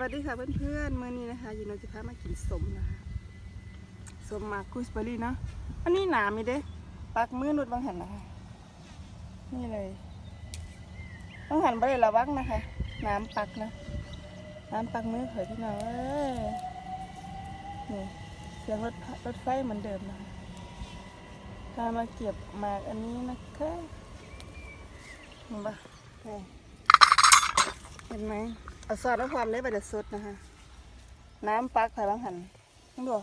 วัสดีค่ะเพื่อนๆมื่อนี้นะคะยินดีจะพามากินสมนะคะสมมากุสเบอร์รี่เนาะอันนี้หนามีเด้ปักมือนุดบางหันนะคะนี่เลยบางหันบริระวังนะคะน้ำปักนะน้ำปักมือเผยพี่น้องเอ้ยนี่เสียงรถรถไฟเหมือนเดิมนะคะพามาเก็บหมากอันนี้นะคะเห็นปะเห็นไหม เอาซอสแล้วความได้ไปเด็ดสุดนะคะ น้ำปักไผ่บางหันต้องดู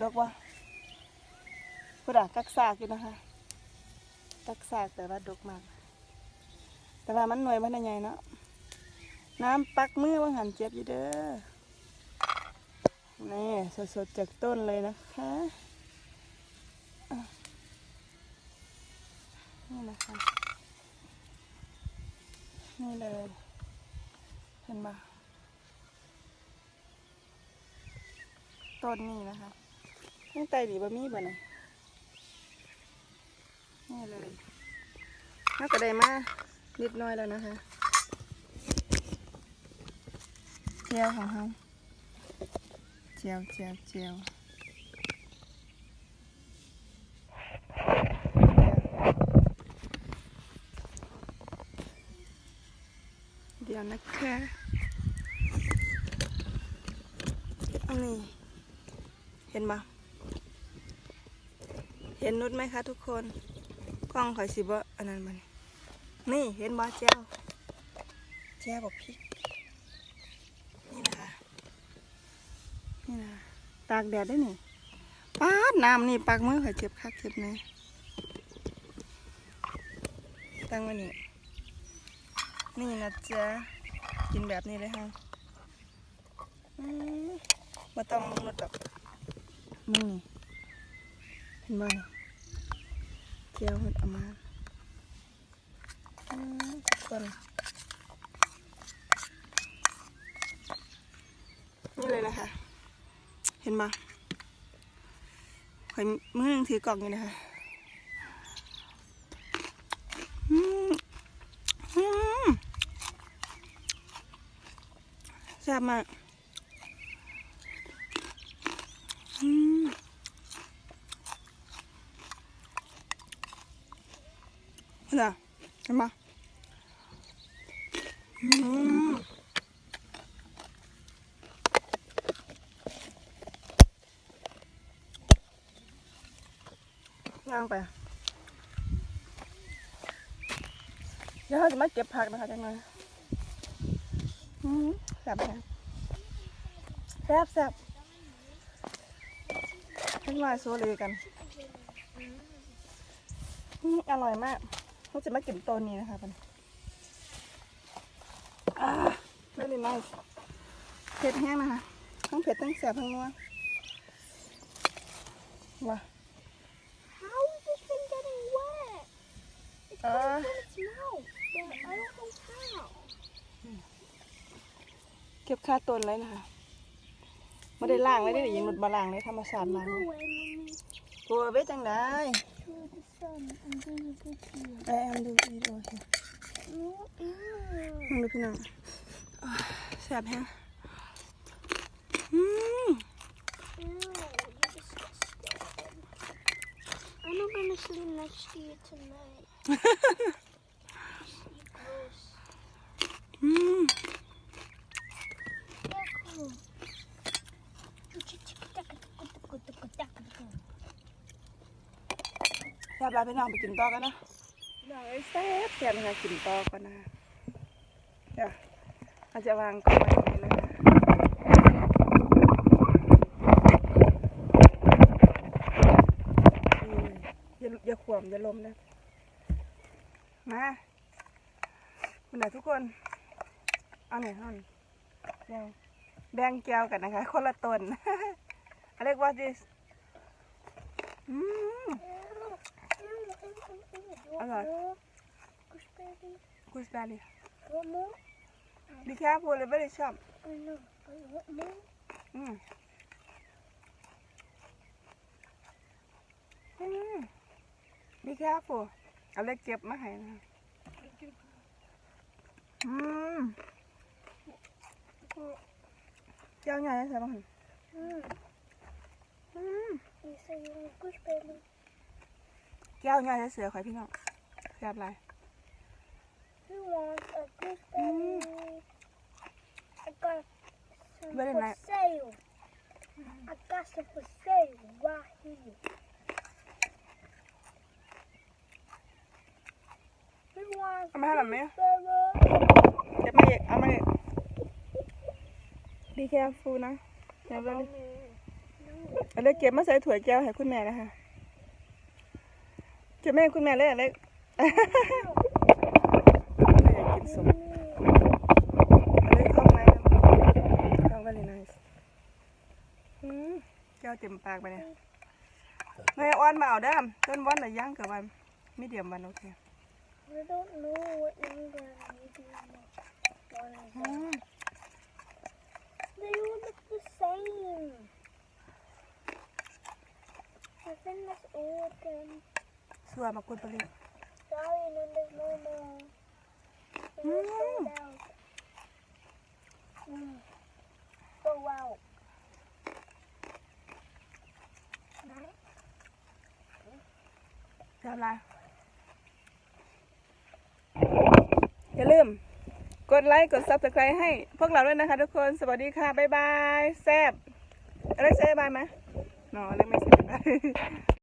ดอกว่าพุดากักซากอยู่นะคะ กักซากแต่ว่าดกมาก แต่ว่ามันหน่วยมันใหญ่เนาะ น้ำปักมือบางหันเจ็บอยู่เด้อ นี่สดๆจากต้นเลยนะคะนี่นะคะ นี่เลย เห็นปะต้นนี้นะคะตั้งใจดีบะมี่บ่เนี่ยนี่เลยน่าก็ได้มานิดน้อยแล้วนะคะเจียวของเขาเจียวเจียวเจียว ดี๋ยวนะคะอันนี้เห็นปะเห็นนุดไหมคะทุกคน กล้องข่อยสิบ่อันนั้นมันนี่เห็นบ่แจ้วแจ้วบอกพริกนี่นะคะนี่นะตากแดดได้นี่ป้าดน้ำนี่ปากมือข่อยเจ็บคักเจ็บแน่ตั้งไว้นี่ นี่นะจ๊ะ กินแบบนี้เลยฮะมาต้องมุดดอกมึงนี่เห็นบ่นี่เจียวเห็ดเอมาอืมทุกคนนี่เลยนะคะ เห็นบ่ข่อยมือหนึงถือกล่องอยู่นะคะอืมอืม แซ่บมากอืมเห็นปะเห็นปะอืมย่างไป เดี๋ยวเราจะมาเก็บผักนะคะจังเลย แซ่บแซ่บแซ่บแซ่บขึ้นมาโซเลกันอืมอร่อยมากเราจะมากินตัวนี้นะคะมันอ่า very nice เผ็ดแห้งนะคะทั้งเผ็ดทั้งแซ่บทั้งนัวว้า How is this thing getting wet? It's Uh. going from its mouth. But I don't know how. เก็บค่าตนเลยนะคะไม่ได้ล่างไม่ได้ยินหมดบาล่างเลยธรรมศาสตร์มาเลยกลัวเว้ยจังได้ through the sun until you get here. ไอแอมดูวิดีโอเห็น No, ล ew. องดูพี่น้องอ้าวแสบแฮงอืม Ew, you're disgusting. I'm not gonna sleep next to you tonight. you gross. อืม แซ่บแล้วพี่น้องไปกินต่อกันนะพี่น้องไอ้แซ่บแซ่บนะคะกินต่อกันนะเดี๋ยวเราจะวางกล้องไว้ตรงนี้นะอย่าอย่าขวมอย่าลมนะมาคุณน่ะทุกคนเอาหน่อยเอาหน่อยแบ่งแบ่งแก้วกันนะคะ คนละตนอะไรกว่า this อืม Alright. Gooseberry. gooseberry Want more? be careful it's very sharp I know. I want more. อืมอืม be careful เอาเล็กเก็บมาให้นะอืม แก้วใหญ่ใช่ไหมหัน Mm. อืม You say you want gooseberry. แก้วใหญ่เสือข่อยพี่น้องแซ่บไร Who wants a gooseberry? I got some Very for nice. sale. I got some for sale right here. Who wants เอามาให้หน่อยไหม gooseberry? เก็บมาเอกเอามาเอกดีแคฟูนะเก็บเลยเอาเลยเก็บมาใส่ถ้วยแก้วให้คุณแม่นะคะ เก็บแม่ให้คุณแม่เลยอเล็กไม่อยากกินสมอเล็กเข้าไหมเข้า very nice อืมแก้วเต็มปากไปเนี่ยแม่อ้อนมาเอาเด้อต้นวันหรือย่างกับวันมีเดียมวันโอเค I don't know what number medium one สัวมากุดปลี Sorry, and then there's no more. They all sold out. Mm. Go out. แซ่บไรอย่าลืม กดไลค์ กด subscribe ให้ พวกเราด้วยนะคะทุกคน สวัสดีค่ะ บ๊ายบาย แซบอะไรแซ่บบายไหมนอเล็กไม่แซ่บบาย